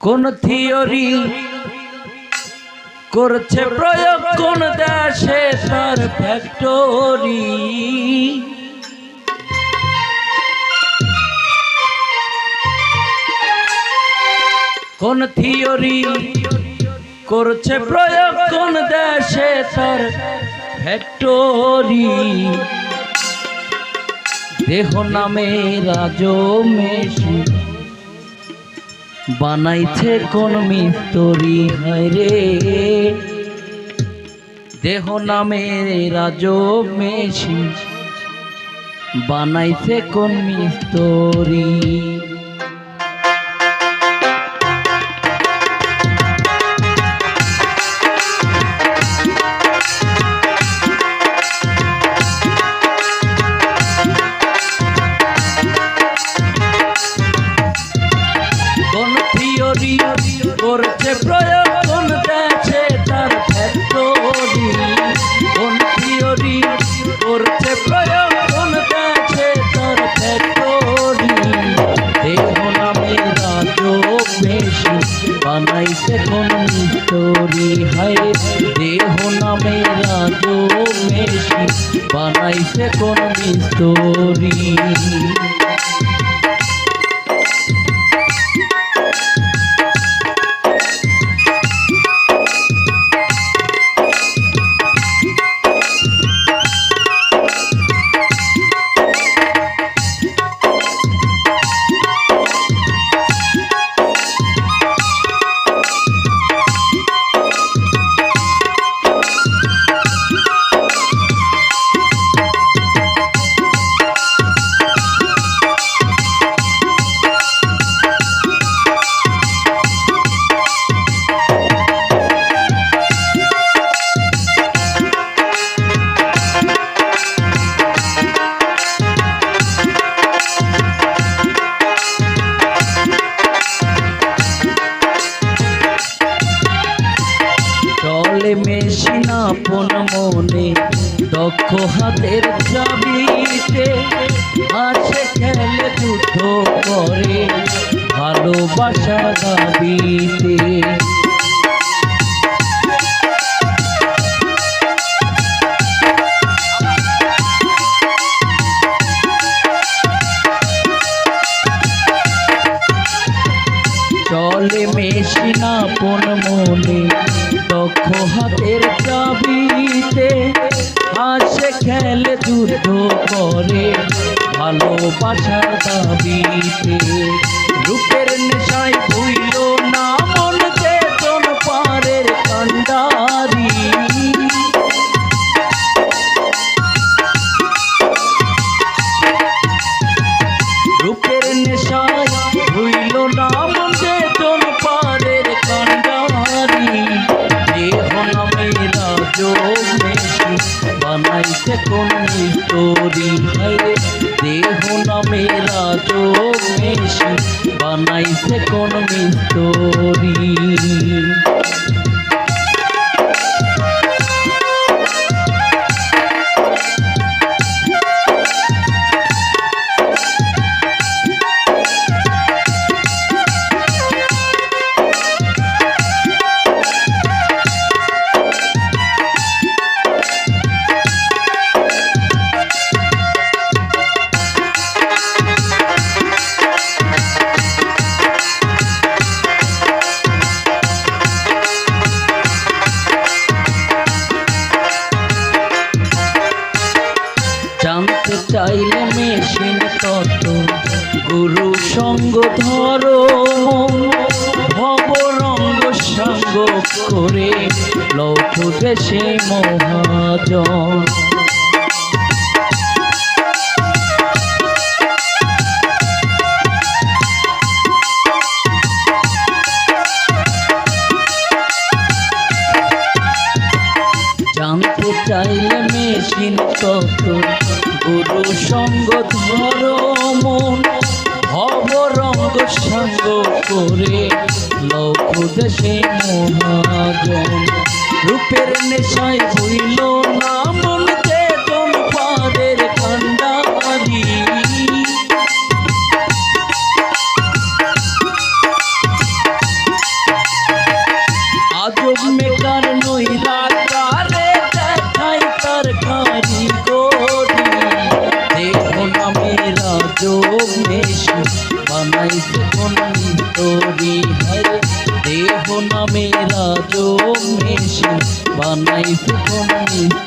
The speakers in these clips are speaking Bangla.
কোন থিওরি করছে প্রয়োগ কোন দেশে তার ফ্যাক্টরি কোন থিওরি করছে প্রয়োগ কোন দেশে তার ফ্যাক্টরি দেহ নামে রাজ মেশি বানাইছে কোন মিস্তরি? রে। দেহ নামে রাজ মেশি বানাইছে কোন মিস্তরি? কোন দেশে তার ফ্যাক্টরি কোন থিওরি করছে প্রয়োগ কোন দেশে তার ফ্যাক্টরি দেহ নামে দেহ নামে রাজ বেশি বানাইছে কোন মিস্তরি হাতের চাবিতে আছে খেলে দুটো করে ভালোবাসা দাবিতে। চলে মেশিন মনে দক্ষ হাতের চাবিতে। হাসে খেলে যুদ্ধ করে ভালোবাসার দাবিতে। রূপের নেশায় রাজ মেশি বানাইছে কোন মিস্তরি হায় দেহ নামে রাজ মেশি বানাইছে কোন মিস্তরি চাইলে মেশিন তত গুরু সঙ্গ ধরো ভবরঙ্গ সঙ্গ করে লৌক দেশে মহাজন। সঙ্গ করে লোক দেশে মহাজন। রূপের নেশায় হইল না মন। কদম হেসে বানাই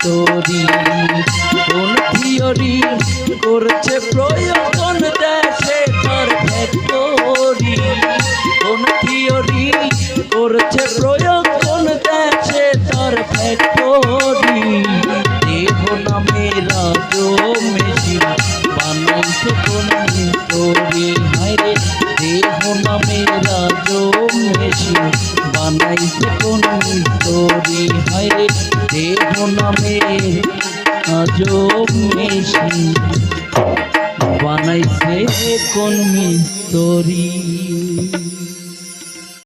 তরি কোন থিওরি করছে প্রয়োগ। দেহ নামে রাজ মেশিন বানাইছে কোন মিস্তরি?